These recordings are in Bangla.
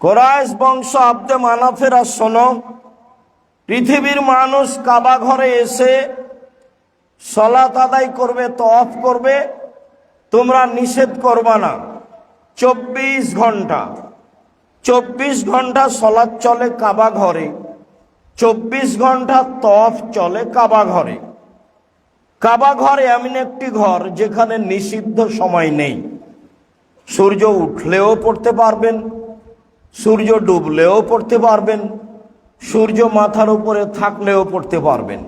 কোরাইশ বংশ আব্দে মানাফেরা শোনো, পৃথিবীর মানুষ কাবা ঘরে এসে সলাত আদায় করবে তফ করবে, তোমরা নিষেধ করবা না। চব্বিশ ঘণ্টা চব্বিশ ঘণ্টা সলাৎ চলে কাবা ঘরে, চব্বিশ ঘণ্টা তফ চলে কাবা ঘরে। কাবা ঘর এমন একটি ঘর যেখানে নিষিদ্ধ সময় নেই। সূর্য উঠলেও পড়তে পারবেন সূর্য ডুবলেও পড়তে পারবেন, সূর্য মাথার উপরে থাকলেও পড়তে পারবেন।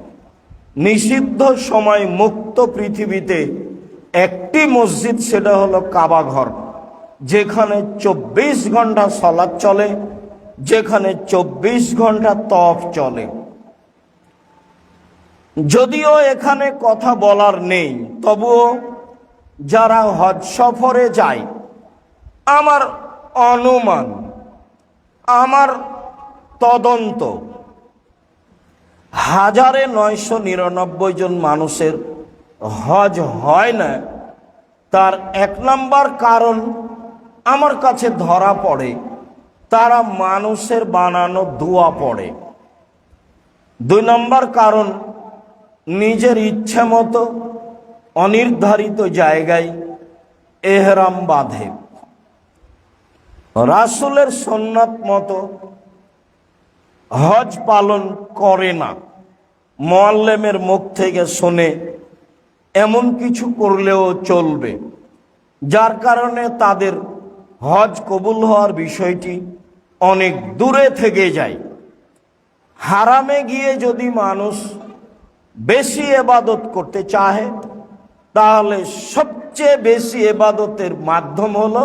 নিষিদ্ধ সময় মুক্ত পৃথিবীতে একটি মসজিদ, সেটা হলো কাবা ঘর, যেখানে চব্বিশ ঘণ্টা সলাৎ চলে, যেখানে চব্বিশ ঘণ্টা তফ চলে। যদিও এখানে কথা বলার নেই, তবুও যারা হজ সফরে যায়, আমার অনুমান আমার তদন্ত। হাজারে নয়শো নিরানব্বই জন মানুষের হজ হয় না। তার এক নাম্বার কারণ আমার কাছে ধরা পড়ে, তারা মানুষের বানানো দোয়া পড়ে। দুই নম্বর কারণ, নিজের ইচ্ছে মতো অনির্ধারিত জায়গায় এহরাম বাঁধে। রাসুলের সন্ন্যত মতো হজ পালন করে না। মোয়াল্লেমের মুখ থেকে শোনে এমন কিছু করলেও চলবে, যার কারণে তাদের হজ কবুল হওয়ার বিষয়টি অনেক দূরে থেকে যায়। হারামে গিয়ে যদি মানুষ বেশি এবাদত করতে চাহে, তাহলে সবচেয়ে বেশি এবাদতের মাধ্যম হলো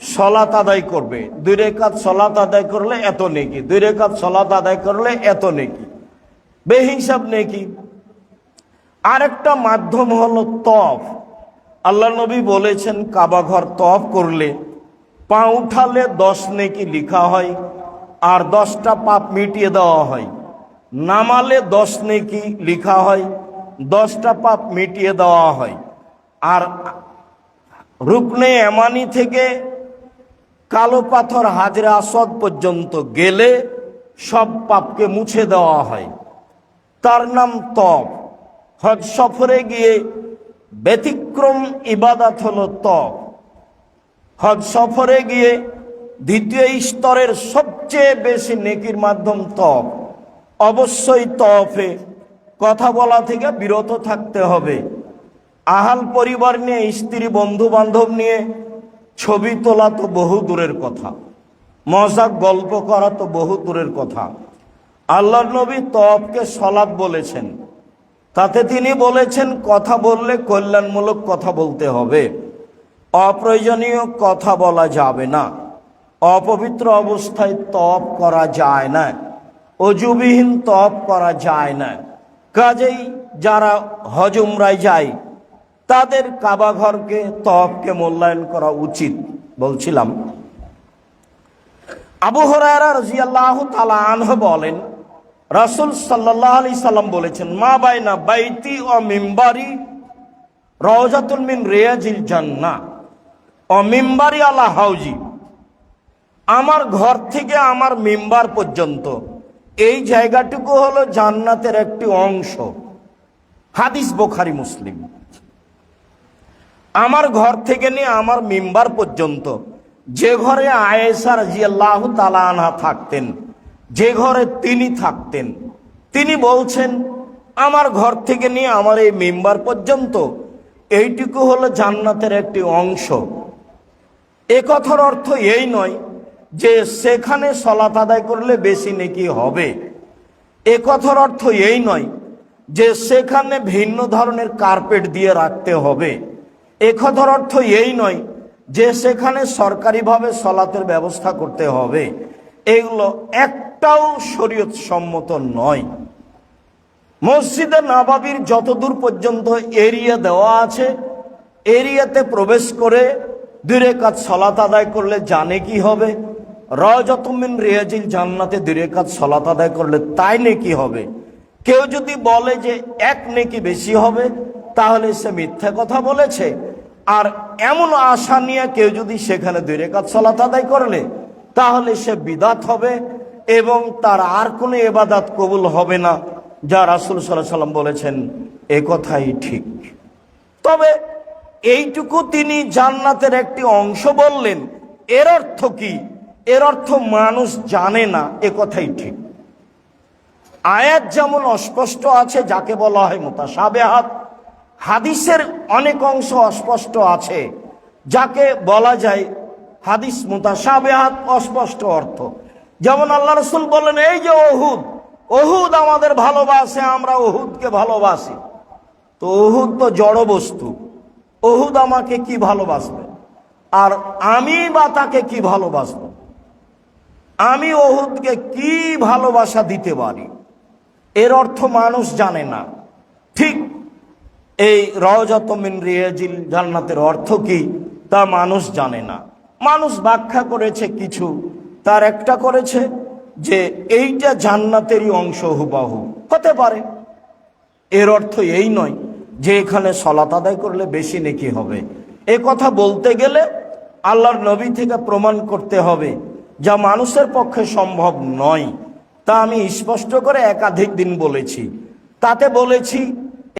সলাত আদায় করবে। দুই রেখাত সলাত আদায় করলে এত নেকি। দুই রেখাত সলাত আদায় করলে এত নেকি। বেহিসাব নেকি। আরেকটা মাধ্যম হলো তফ। আল্লাহ নবী বলেছেন, কাবা ঘর তফ করলে পা উঠালে দশ নেকি লিখা হয় আর দশটা পাপ মিটিয়ে দেওয়া হয়। নামালে দশ নেকি লিখা হয়, দশটা পাপ মিটিয়ে দেওয়া হয়। আর রুকনে এমানি থেকে কালো পাথর হাজরা আসদ পর্যন্ত গেলে সব পাপকে মুছে দেওয়া হয়। তার নাম তপ। হজ সফরে গিয়ে ব্যতিক্রম ইবাদাত হলো তপ। হজ সফরে গিয়ে দ্বিতীয় স্তরের সবচেয়ে বেশি নেকির মাধ্যম তপ। অবশ্যই তফে কথা বলা থেকে বিরত থাকতে হবে। আহাল পরিবার নিয়ে, স্ত্রী বন্ধু বান্ধব নিয়ে ছবি তোলা তো বহু দূরের কথা। মজাক গল্প করা তো বহু দূরের কথা। আল্লাহ নবী তফকে সলাদ বলেছেন। তাতে তিনি বলেছেন, কথা বললে কল্যাণমূলক কথা বলতে হবে। অপ্রয়োজনীয় কথা বলা যাবে না। অপবিত্র অবস্থায় তপ করা যায় না। অজুবিহীন তপ করা যায় না। কাজেই যারা হজুমরায় যায় তাদের কাবা ঘরকে তপকে মূল্যায়ন করা উচিত বলছিলাম। আবু আনহ বলেন, রাসুল সাল্লাম বলেছেন, মা বাইনা বাইতি ও মিম্বারি রওজাতুল মিন রেয়াজিল জান্না ও মিম্বারি আলা হাউজি, আমার ঘর থেকে আমার মেম্বার পর্যন্ত। এই জায়গাটুকু হলো জান্নাতের একটি অংশ। হাদিস বোখারি মুসলিম। আমার ঘর থেকে নিয়ে আমার মেম্বার পর্যন্ত, যে ঘরে আয়েসা রাজিয়াল্লাহ তালা আনহা থাকতেন, যে ঘরে তিনি থাকতেন, তিনি বলছেন, আমার ঘর থেকে নিয়ে আমার এই মেম্বার পর্যন্ত এইটুকু হলো জান্নাতের একটি অংশ। এ কথার অর্থ এই নয় যে সেখানে সলাত আদায় করলে বেশি নেকি হবে। এ কথার অর্থ এই নয় যে সেখানে ভিন্ন ধরনের কার্পেট দিয়ে রাখতে হবে। এ কথার অর্থ এই নয় যে সেখানে সরকারিভাবে সলাতের ব্যবস্থা করতে হবে। এগুলো একটাও শরীয়ত সম্মত নয়। মসজিদে নাবাবির যতদূর পর্যন্ত এরিয়া দেওয়া আছে, এরিয়াতে প্রবেশ করে দূরে কাজ সলাত আদায় করলে জানে কি হবে? রজতমিন রিয়াজিল জান্নাতে দূরে কাজ সলাত আদায় করলে তাই নেকি হবে? কেউ যদি বলে যে এক নেকি বেশি হবে, তাহলে সে মিথ্যা কথা বলেছে। আর এমন আশা নিয়ে কেউ যদি সেখানে দুই রেখাত সলাত আদায় করলে, তাহলে সে বিদাত হবে এবং তার আর কোনো এবাদাত কবুল হবে না, যা রাসুল সাল্লাহ সাল্লাম বলেছেন, এ কথাই ঠিক। তবে এইটুকু তিনি জান্নাতের একটি অংশ বললেন, এর অর্থ কি? এর অর্থ মানুষ জানে না, এ কথাই ঠিক। আয়াত যেমন অস্পষ্ট আছে, যাকে বলা হয় মোতাসাবেহাত হাদিসের অনেক অংশ অস্পষ্ট আছে, যাকে বলা যায় হাদিস মোতাসাবেহাত অস্পষ্ট অর্থ। যেমন আল্লাহ রসুল বলেন এই যে ওহুদ ওহুদ আমাদের ভালোবাসে, আমরা ওহুদকে ভালোবাসি। তো ওহুদ তো জড় বস্তু, ওহুদ আমাকে কি ভালোবাসবে? আর আমি বা তাকে কি ভালোবাসবো? আমি ওহুদকে কি ভালোবাসা দিতে পারি? এর অর্থ মানুষ জানে না। ঠিক এই রিয়াজিল জান্নাতের অর্থ কি? তা মানুষ জানে না। মানুষ ব্যাখ্যা করেছে কিছু। তার একটা করেছে যে এইটা জান্নাতেরই অংশ হুবাহু। হতে পারে। এর অর্থ এই নয় যে এখানে সলাত আদায় করলে বেশি নেকি হবে। এ কথা বলতে গেলে আল্লাহর নবী থেকে প্রমাণ করতে হবে যা মানুষের পক্ষে সম্ভব নয়। তা আমি স্পষ্ট করে একাধিক দিন বলেছি। তাতে বলেছি